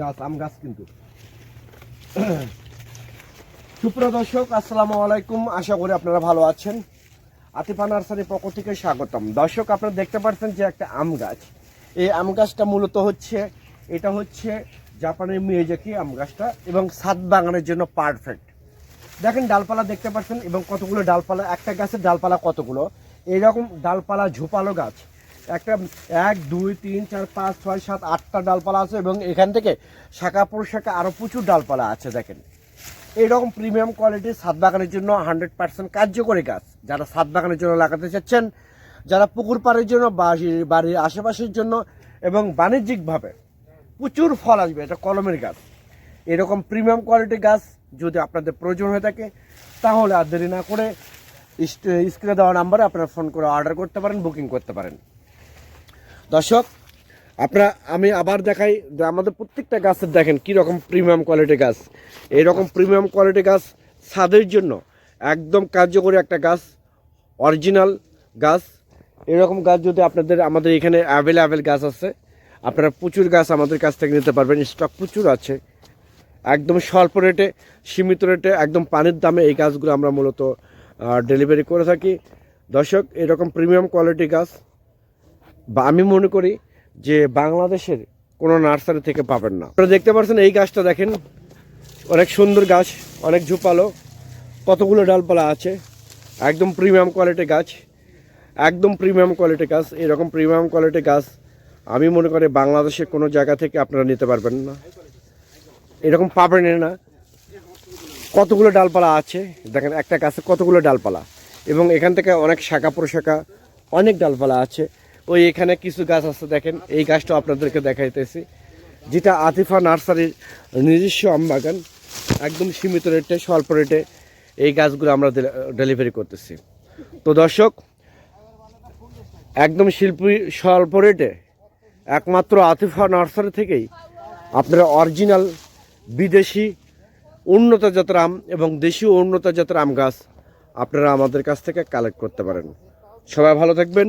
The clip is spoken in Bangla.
গাছ, আম গাছ কিন্তু। সুপ্রিয় দর্শক, আসসালামু আলাইকুম। আশা করি আপনারা ভালো আছেন। আতিফা নার্সারির পক্ষ থেকে স্বাগতম। দর্শক, আপনারা দেখতে পাচ্ছেন যে একটা আম গাছ। এই আম গাছটা মূলত হচ্ছে, এটা হচ্ছে জাপানের মিয়াজাকি আম গাছটা এবং সাত বাগানের জন্য পারফেক্ট দেখেন, ডালপালা দেখতে পাচ্ছেন এবং কতগুলো ডালপালা, একটা গাছের ডালপালা কতগুলো? এইরকম ডালপালা ঝোপালো গাছ। একটা এক, দুই, তিন, চার, পাঁচ, ছয়, সাত, আটটা ডালপালা আছে এবং এখান থেকে শাখা আরও প্রচুর ডালপালা আছে, দেখেন। এইরকম প্রিমিয়াম কোয়ালিটির সাত বাগানের জন্য হান্ড্রেড পার্সেন্ট কার্যকরী গাছ। যারা সাত বাগানের জন্য লাগাতে চাচ্ছেন, যারা পুকুর পাড়ের জন্য বাড়ির আশেপাশের জন্য এবং বাণিজ্যিকভাবে প্রচুর ফল আসবে, এটা কলমের গাছ। এরকম প্রিমিয়াম কোয়ালিটির গাছ যদি আপনাদের প্রয়োজন হয়ে থাকে, তাহলে আর দেরি না করে স্ক্রিনে দেওয়া নাম্বারে আপনারা ফোন করে অর্ডার করতে পারেন বুকিং করতে পারেন। দর্শক, আপনারা, আমি আবার দেখাই যে আমাদের প্রত্যেকটা গাছের দেখেন কি রকম প্রিমিয়াম কোয়ালিটি গাছ। এইরকম প্রিমিয়াম কোয়ালিটি গাছ ছাদের জন্য একদম কার্যকরী একটা গাছ অরিজিনাল গাছ। এরকম গাছ যদি আপনাদের, আমাদের এখানে অ্যাভেলেবেল গাছ আছে, আপনারা প্রচুর গাছ আমাদের কাছ থেকে নিতে পারবেন। স্টক প্রচুর আছে। একদম স্বল্প রেটে সীমিত রেটে একদম পানির দামে এই গাছগুলো আমরা মূলত ডেলিভারি করে থাকি। দর্শক এরকম প্রিমিয়াম কোয়ালিটি গাছ বা আমি মনে করি যে বাংলাদেশের কোনো নার্সারি থেকে পাবেন না। আপনারা দেখতে পাচ্ছেন এই গাছটা দেখেন। অনেক সুন্দর গাছ, অনেক ঝোপালো, কতগুলো ডালপালা আছে। একদম প্রিমিয়াম কোয়ালিটি গাছ, একদম প্রিমিয়াম কোয়ালিটি গাছ, এরকম প্রিমিয়াম কোয়ালিটি গাছ আমি মনে করি বাংলাদেশের কোনো জায়গা থেকে আপনারা নিতে পারবেন না। এরকম পাবেন না। কতগুলো ডালপালা আছে, দেখেন একটা গাছে কতগুলো ডালপালা। এবং এখান থেকে অনেক শাখা প্রশাখা, অনেক ডালপালা আছে। ওই এখানে কিছু গাছ আছে, দেখেন। এই গাছটা আপনাদেরকে দেখাইতেছি। যেটা আতিফা নার্সারির নিজস্ব আম বাগান একদম সীমিত রেটে, স্বল্প রেটে এই গাছগুলো আমরা ডেলিভারি করতেছি। তো দর্শক, একদম শিল্পী স্বল্প রেটে, একমাত্র আতিফা নার্সারি থেকেই আপনারা অরিজিনাল বিদেশি উন্নত জাতের আম এবং দেশীয় উন্নত জাতের আম গাছ আপনারা আমাদের কাছ থেকে কালেক্ট করতে পারেন। সবাই ভালো থাকবেন।